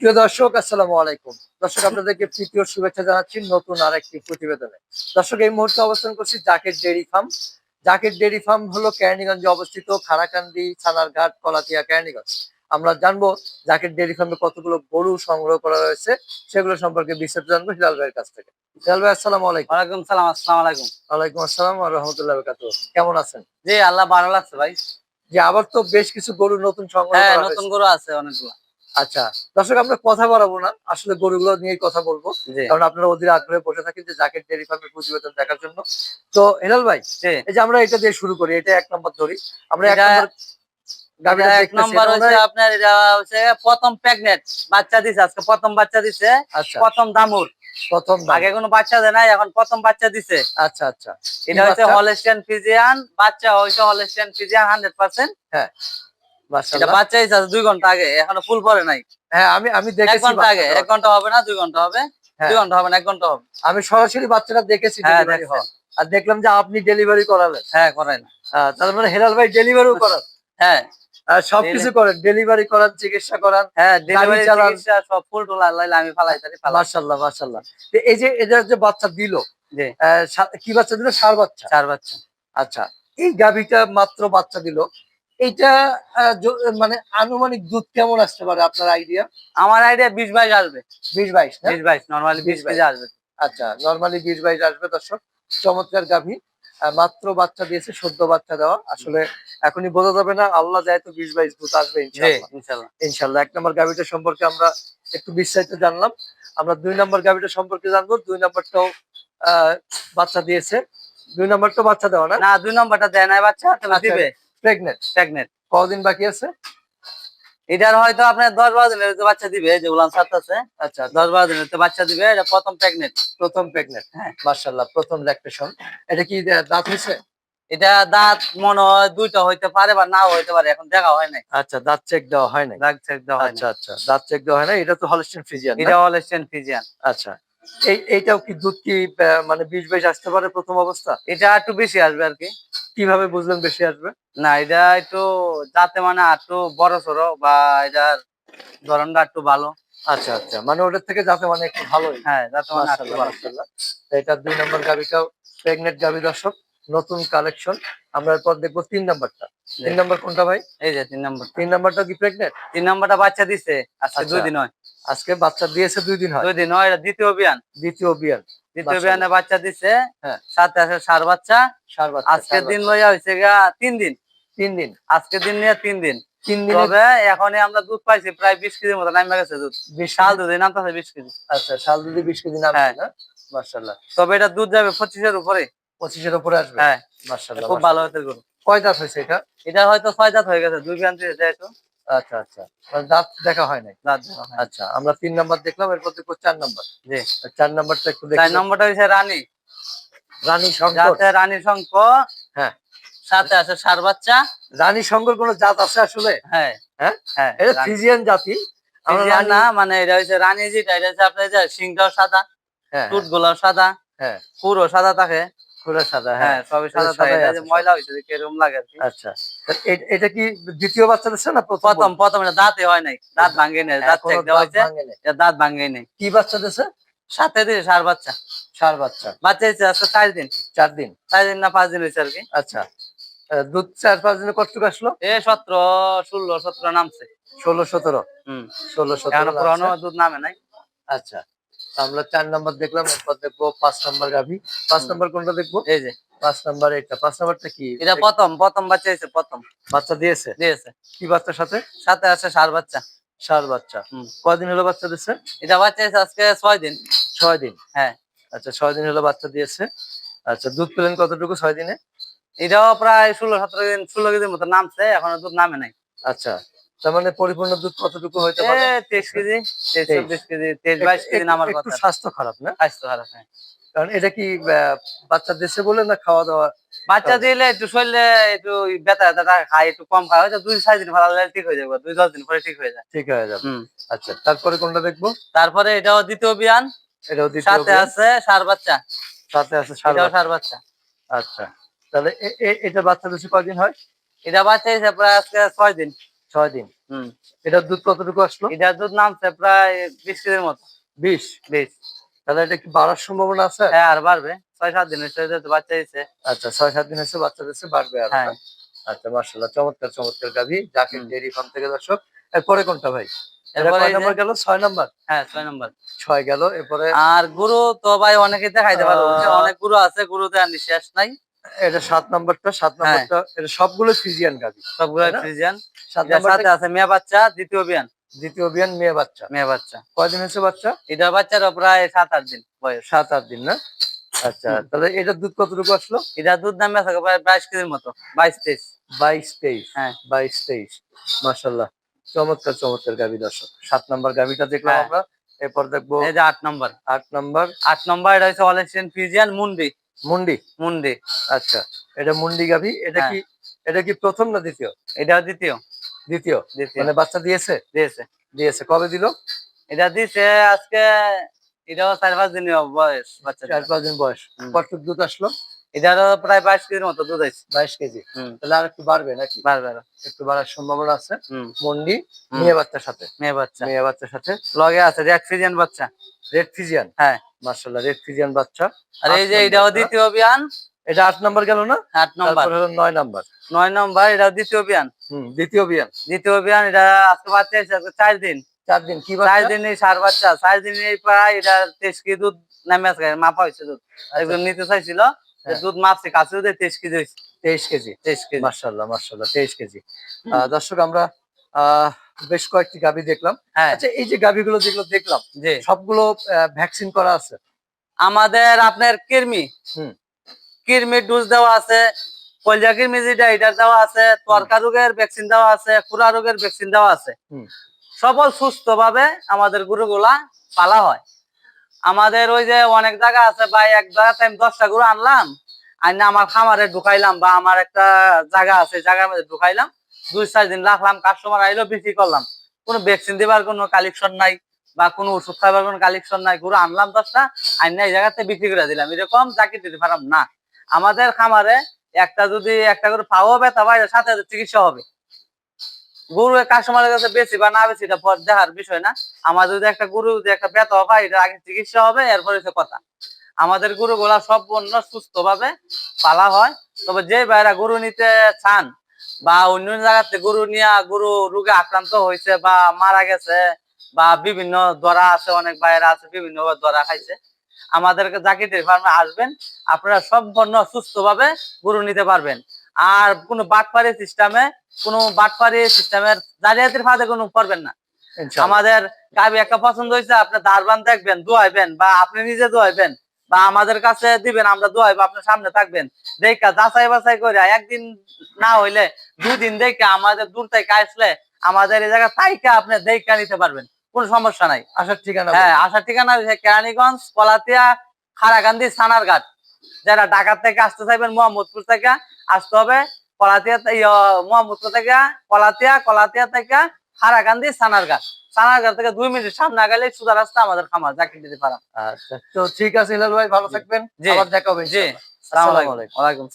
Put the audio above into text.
প্রিয় দর্শক আসসালামু আলাইকুম। দর্শক আপনাদেরকে তৃতীয় শুভেচ্ছা জানাচ্ছি নতুন আরেকটি প্রতিবেদনে। দর্শক এই মুহূর্তে অবস্থান করছি Zaker dairy farm. Zaker dairy farm হলো কেরানীগঞ্জে অবস্থিত খারাকান্দি থানারঘাট কলাতিয়া কেরানীগঞ্জ। আমরা জানব জাকের ডেইরি ফার্মে কতগুলো গরু সংগ্রহ করা রয়েছে সেগুলো সম্পর্কে বিস্তারিত জানব হিলাল ভাইয়ের কাছ থেকে। হিলাল ভাই আসসালামু আলাইকুম। ওয়ালাইকুম সালাম আসসালাম আলাইকুম। ওয়ালাইকুম আসসালাম আর রহমতুল্লাহ বরকাত কেমন আছেন? জি আল্লাহ ভালো লাগছে ভাই। যে আবার তো বেশ কিছু গরু নতুন সংগ্রহ হ্যাঁ নতুন গরু আছে অনেকগুলো। আচ্ছা দর্শক আমরা কথা বাড়াবো না। আসলে গরুগুলো নিয়ে কথা বলব। কারণ আপনারা অধীর আগ্রহে বসে থাকেন যে জাকের ডেয়ারি ফার্মের প্রতিবেদন দেখার জন্য। তো হেলাল ভাই এই যে আমরা এটা দিয়ে শুরু করি এটা এক নম্বর ধরি। আমরা এক নম্বর এক নম্বর হচ্ছে আপনার হচ্ছে প্রথম প্রেগনেন্ট বাচ্চা দিছে আজকে প্রথম বাচ্চা দিছে আচ্ছা। প্রথম দামুর। প্রথম। আগে কোনো বাচ্চা দেয় নাই এখন প্রথম বাচ্চা দিছে। আচ্ছা আচ্ছা। এটা হচ্ছে? হলেস্টিয়ান ফিজিয়ান বাচ্চা হয়েছে হলেস্টিয়ান ফিজিয়ান হান্ড্রেড পার্সেন্ট এটা বাচ্চা আছে দুই ঘণ্টা আগে এখনও ফুল পরে নাই। হ্যাঁ আমি আমি এক দেখেছি ঘণ্টা আগে এক ঘণ্টা হবে না দুই ঘণ্টা হবে? হ্যাঁ। দুই ঘণ্টা হবে না এক ঘণ্টা হবে। আমি সরাসরি বাচ্চাটা দেখেছি হ্যাঁ, ডেলিভারি হওয়া আর দেখলাম যে আপনি ডেলিভারি করালেন। হ্যাঁ করেন আহ, তার মানে হেলাল ভাই ডেলিভারিও করান। হ্যাঁ। সবকিছু করেন ডেলিভারি করান চিকিৎসা করান হ্যাঁ ডেলিভারি চালান। সব ফুল টোলা আমি ফালাই মাশাল্লাহ এই যে এটার যে বাচ্চা দিল কি বাচ্চা দিল? সার বাচ্চা। চার বাচ্চা। আচ্ছা এই গাভীটা মাত্র বাচ্চা দিল য- মানে আনুমানিক দুধ কেমন আসতে পারে আপনার আইডিয়া আমার আইডিয়া বিশ বাইশ আসবে। বিশ বাইশ বিশ বাইশ নর্মালি বিশ 20 কেজি আসবে। আচ্ছা নর্মালি বিশ বাইশ আসবে দর্শক। চমৎকার গাভী। মাত্র বাচ্চা দিয়েছে সদ্য বাচ্চা দেওয়া। আসলে এখনই বোঝা যাবে না আল্লাহ যায় তো বিশ বাইশ দুধ আসবে ইনশাল্লাহ ইনশাল্লাহ এক নম্বর গাভীটা সম্পর্কে আমরা একটু বিস্তারিত জানলাম। আমরা দুই নম্বর গাভীটা সম্পর্কে জানব। দুই নম্বরটাও আহ, বাচ্চা দিয়েছে। দুই নম্বরটাও বাচ্চা দেওয়া না? না দুই নম্বরটা দেয় নাই বাচ্চা আচ্ছা। দিবে। প্রেগনেন্ট প্রেগনেন্ট কদিন বাকি আছে? এটার হয়তো আপনার দশ বারো দিনের তো বাচ্চা দিবে যে উলান সাত আছে। আচ্ছা। দশ বারো দিনের তো বাচ্চা দিবে এটা প্রথম প্রেগনেন্ট প্রথম প্রেগনেন্ট হ্যাঁ। মার্শাল্লাহ প্রথম ল্যাকটেশন এটা কি দাঁত হয়েছে? এটা দাঁত মনে হয় দুইটা হইতে পারে বা নাও হইতে পারে এখন দেখা হয় নাই। আচ্ছা দাঁত চেক দেওয়া হয় নাই? দাগ চেক দেওয়া আচ্ছা আচ্ছা দাঁত চেক দেওয়া হয় না এটা তো হলস্টেন ফ্রিজিয়ান এটা হলেস্টেন ফিজিয়ান আচ্ছা এই এইটাও কি দুধ কি মানে বিশ বাইশ আসতে পারে প্রথম অবস্থা? এটা একটু বেশি আসবে আর কি। কীভাবে বুঝলেন বেশি আসবে? না এটা একটু যাতে মানে একটু বড় সড়ো বা এটার ধরনটা একটু ভালো। আচ্ছা আচ্ছা। মানে ওটার থেকে যাতে মানে একটু ভালোই। হ্যাঁ যাতে মানে ভালো। মাশাআল্লাহ। তো এটা দুই নম্বর গাভিটাও প্রেগনেন্ট গাভি দর্শক নতুন কালেকশন। আমরা এরপর দেখব তিন নম্বরটা। তিন নম্বর কোনটা ভাই? এই যে তিন নম্বর তিন নম্বরটা কি প্রেগনেন্ট? তিন নম্বরটা বাচ্চা দিছে আজকে আচ্ছা। দুই দিন হয়। আজকে বাচ্চা দিয়েছে দুই দিন হয়। দুই দিন হয় এটা দ্বিতীয় অভিযান। দ্বিতীয় বিয়ান দ্বিতীয় বাচ্চা বিয়ানে বাচ্চা দিছে হ্যাঁ। সাথে আছে সার বাচ্চা। সার বাচ্চা আজকে ষাঁড় দিন লইয়া হয়েছে গা তিন দিন। তিন দিন। আজকে দিন নিয়ে তিন দিন। তিন দিন তবে এখন আমরা দুধ পাইছি প্রায় বিশ কেজির মতো নামে গেছে দুধ। বিশ শাল সাল দুধ নামতেছে বিশ কেজি। আচ্ছা শাল দুধে বিশ কেজি হ্যাঁ। মার্শাল্লাহ তবে এটা দুধ যাবে পঁচিশের উপরে পঁচিশের উপরে আসবে? হ্যাঁ। মার্শাল্লাহ খুব ভালো হতে গরু। কয় দাঁত হয়েছে এটা? এটা হয়তো ছয় হয়ে গেছে দুই বিয়ান দিয়ে যায় তো আচ্ছা আচ্ছা। মানে দাঁত দেখা হয় নাই? দাঁত হয়। আচ্ছা আমরা তিন নাম্বার দেখলাম এরপর দেখব চার নাম্বার। জি। চার নাম্বারটা একটু চার দেখি নম্বরটা হচ্ছে রানী। রানী শঙ্কর। রানী শঙ্ক হ্যাঁ। সাথে আছে সার বাচ্চা। রানী শঙ্কর কোন জাত আছে আসলে? হ্যাঁ। হ্যাঁ? হ্যাঁ এটা ফিজিয়ান জাতি। ফিজিয়ান না মানে এটা হচ্ছে রানী যেটা এটা হচ্ছে আপনার সিংটাও সাদা হ্যাঁ টুট গুলাও সাদা হ্যাঁ। পুরো সাদা থাকে। পুরো সাদা হ্যাঁ। হ্যাঁ সবই সাদা থাকে। ময়লা হয়েছে এরকম লাগে আচ্ছা। এটা কি দ্বিতীয় বাচ্চা দিচ্ছে না প্রথম প্রথম এটা দাঁতে হয় নাই। দাঁত ভাঙ্গে নেই দাঁত চেক দেওয়া দাঁত হয়েছে। ভাঙে নাই। এটা দাঁত ভাঙ্গে নেই। কি বাচ্চা দিচ্ছে? সাথে দিয়েছে সার বাচ্চা। সার বাচ্চা। বাচ্চা হচ্ছে আজকে চার দিন। চার দিন। চার দিন না পাঁচ দিন হয়েছে আর কি। আচ্ছা। দুধ চার পাঁচ দিনে কতটুকু আসলো? এ সতেরো ষোলো সতেরো নামছে। ষোলো সতেরো? হম। ষোলো সতেরো পুরানো দুধ নামে নাই। আচ্ছা। আমরা চার নম্বর দেখলাম এরপর দেখব পাঁচ নম্বর গাভি। পাঁচ নম্বর কোনটা দেখব? এই যে। পাঁচ নাম্বার এটা পাঁচ নাম্বারটা কি? এটা প্রথম প্রথম বাচ্চা হয়েছে প্রথম। বাচ্চা দিয়েছে? দিয়েছে। কি বাচ্চার সাথে? সাথে আছে সার বাচ্চা। সার বাচ্চা। হুম। কয়দিন হলো বাচ্চা দিচ্ছে এটা বাচ্চা হয়েছে আজকে ছয় দিন। ছয় দিন? হ্যাঁ। আচ্ছা ছয় দিন হলো বাচ্চা দিয়েছে। আচ্ছা দুধ পেলেন কতটুকু ছয় দিনে? এটাও প্রায় ষোলো সতেরো দিন ষোলো কেজির মতো নামছে এখনও দুধ নামে নাই। আচ্ছা তার মানে পরিপূর্ণ দুধ কতটুকু হইতে পারে? তেইশ কেজি তেইশ। চব্বিশ কেজি তেইশ বাইশ কেজি নামার কথা। স্বাস্থ্য খারাপ না? স্বাস্থ্য খারাপ হ্যাঁ। কারণ এটা কি আহ, বাচ্চা দেশে বলে না খাওয়া দাওয়া? বাচ্চা দিলে একটু শরীরে একটু ব্যথা ব্যথা খায় একটু কম খায় হয়তো দুই চার দিন ভালো ঠিক হয়ে যাবে দুই দশ দিন পরে ঠিক হয়ে যায়। ঠিক হয়ে যাবে। আচ্ছা তারপরে কোনটা দেখব? তারপরে এটাও দ্বিতীয় বিয়ান এটাও দ্বিতীয় সাথে আছে সার বাচ্চা। সাথে আছে সার এটাও বাচ্চা। সার বাচ্চা। আচ্ছা তাহলে এটা বাচ্চা দেশে কয়দিন হয়? এটা বাচ্চা হয়েছে প্রায় আজকে ছয় দিন। ছয় দিন। হুম। এটার দুধ কতটুকু আসলো? এটার দুধ নামছে প্রায় বিশ কেজির মতো। বিশ? বিশ। তাহলে এটা কি বাড়ার সম্ভাবনা আছে? হ্যাঁ আর বাড়বে। ছয় সাত দিন সাথে তো বাচ্চা দিচ্ছে আচ্ছা ছয় সাত দিন হচ্ছে বাচ্চা দিচ্ছে বাড়বে আর হ্যাঁ। আচ্ছা মার্শাল্লাহ চমৎকার চমৎকার গাভি যাকে। ডেয়ারি ফার্ম থেকে দর্শক এরপরে কোনটা ভাই? নাম্বার গেল? ছয় নাম্বার? হ্যাঁ ছয় নম্বর। ছয় গেল এরপরে? আর গুরু তো ভাই অনেকে দেখাইতে পারব অনেক গুরু আছে গুরু দেওয়ার শেষ নাই। এটা সাত নাম্বারটা সাত হ্যাঁ। নাম্বারটা এটা সবগুলো ফিজিয়ান গাভি সবগুলো তাই না? সাত সাথে আছে মেয়ে বাচ্চা দ্বিতীয় বিয়ান। দ্বিতীয় বিয়ান মেয়ে বাচ্চা। মেয়ে বাচ্চা। কয়দিন হয়েছে বাচ্চা? এটার বাচ্চারও প্রায় সাত আট দিন বয়স। সাত আট দিন না? আচ্ছা তাহলে এটার দুধ কতটুকু আসলো? এটার দুধ নামে থাকে প্রায় বাইশ কেজির মতো বাইশ তেইশ। বাইশ তেইশ? হ্যাঁ। বাইশ তেইশ। মাসাল্লাহ চমৎকার চমৎকার গাভি দর্শক। সাত নাম্বার গাভিটা দেখলাম হ্যাঁ। আমরা। এরপর দেখব এই যে আট নম্বর। আট নাম্বার। আট নম্বর এটা হচ্ছে অলেকশন ফ্রিজিয়ান মুন্ডি মুন্ডি মুন্ডি আচ্ছা এটা মুন্ডি গাভি। এটা হ্যাঁ। কি এটা কি প্রথম না দ্বিতীয়? এটা দ্বিতীয়। দ্বিতীয়। মানে বাচ্চা দিয়েছে? দিয়েছে। দিয়েছে। কবে দিল? এটা দিছে আজকে এটাও চার পাঁচ দিন বয়স বাচ্চা চার পাঁচ দিন বয়স। দুধ আসলো? এটারও প্রায় বাইশ কেজির মতো দুধ আছে। বাইশ কেজি। তাহলে আর একটু বাড়বে নাকি? বারো একটু বাড়ার সম্ভাবনা আছে। মন্ডি মেয়ে বাচ্চার সাথে। মেয়ে বাচ্চা। মেয়ে বাচ্চার সাথে। লগে আছে রেড ফ্রিজিয়ান বাচ্চা। Red Friesian? হ্যাঁ। মার্শাল্লাহ রেড ফিজিয়ান বাচ্চা। আর এই যে এটাও হ্যাঁ? দ্বিতীয় বিয়ান এটা আট নাম্বার গেল না? আট নম্বর। নয় নাম্বার। নয় নম্বর এটা দ্বিতীয় বিয়ান দ্বিতীয় বিয়ান দ্বিতীয় বিয়ান এটা আজকে বাচ্চা এসে চার দিন। চার দিন। কি চার দিন এই সার বাচ্চা। চার দিন এই প্রায় এটা তেইশ কেজি দুধ নামে আজকে মাপা হয়েছে দুধ। একজন নিতে চাইছিল যে আচ্ছা। হ্যাঁ। দুধ মাপছে কাছে তেইশ কেজি হয়েছে। তেইশ কেজি। তেইশ কেজি। মার্শাল্লাহ মার্শাল্লাহ তেইশ কেজি। আহ, দর্শক আমরা আহ, বেশ কয়েকটি গাভি দেখলাম। হ্যাঁ। আচ্ছা এই যে গাভিগুলো যেগুলো দেখলাম জি। সবগুলো ভ্যাকসিন করা আছে? আমাদের আপনার কিরমি। কিরমির ডোজ দেওয়া আছে কলজা কিরমি যেটা এটার দেওয়া আছে তরকা রোগের ভ্যাকসিন দেওয়া আছে খুরা রোগের ভ্যাকসিন দেওয়া আছে। সবল সুস্থ ভাবে আমাদের গরুগুলা পালা হয়। আমাদের ওই যে অনেক জায়গা আছে বা এক জায়গাতে আমি দশটা গরু আনলাম আইনা আমার খামারে ঢুকাইলাম বা আমার একটা জায়গা আছে জায়গার মধ্যে ঢুকাইলাম দুই চার দিন রাখলাম কাস্টমার আইলো বিক্রি করলাম। কোনো ভ্যাকসিন দেবার কোনো কালেকশন নাই বা কোনো ওষুধ খাবার কোনো কালেকশন নাই গরু আনলাম দশটা আইনা এই জায়গাতে বিক্রি করে দিলাম। এরকম চাকরি দিতে পারাম না। আমাদের খামারে একটা যদি একটা করে পাওয়া ব্যথা পাই সাথে সাথে চিকিৎসা হবে। গরু কাস্টমারের কাছে বেশি বা না বেশি, এটা দেখার বিষয় না। আমাদের যদি একটা গরু যদি একটা ব্যথা পাই এটা আগে চিকিৎসা হবে, এরপরে হচ্ছে কথা। আমাদের গরু গোলা সব অন্য সুস্থ ভাবে পালা হয়। তবে যে ভাইরা গরু নিতে চান বা অন্য জায়গাতে গরু নিয়ে গরু রোগে আক্রান্ত হয়েছে বা মারা গেছে বা বিভিন্ন দরা আছে, অনেক ভাইয়েরা আছে, বিভিন্ন দরা খাইছে আমাদের জাকিটের ফার্মে আসবেন আপনারা সম্পূর্ণ সুস্থ ভাবে গরু নিতে পারবেন। আর কোনো বাটপাড়ি সিস্টেমে কোনো বাটপাড়ি সিস্টেমের জালিয়াতির ফাঁদে কোনো করবেন না। আমাদের গাবি একটা পছন্দ হয়েছে আপনি দারবান দেখবেন দোয়াইবেন বা আপনি নিজে দোয়াইবেন বা আমাদের কাছে দিবেন আমরা দোয়াইবো আপনার সামনে থাকবেন। দেখা যাচাই বাছাই করে একদিন না হইলে দুই দিন দেখে আমাদের দূর থেকে আসলে আমাদের এই জায়গা তাইকা আপনি দেখা নিতে পারবেন। কোনো সমস্যা নাই। আসার ঠিকানা হ্যাঁ আসার ঠিকানা কেরানীগঞ্জ কলাতিয়া খারাকান্দি সানারঘাট। যারা ঢাকা থেকে আসতে চাইবেন মোহাম্মদপুর থেকে আসতে হবে। কলাতিয়া মোহাম্মদপুর থেকে কলাতিয়া কলাতিয়া থেকে খারাকান্দি সানারঘাট। সানারঘাট থেকে দুই মিনিট সামনে গেলে সুদা রাস্তা আমাদের খামার দিতে আচ্ছা তো ঠিক আছে হিলাল ভাই ভালো থাকবেন। আবার দেখা হবে জি। আলাইকুম।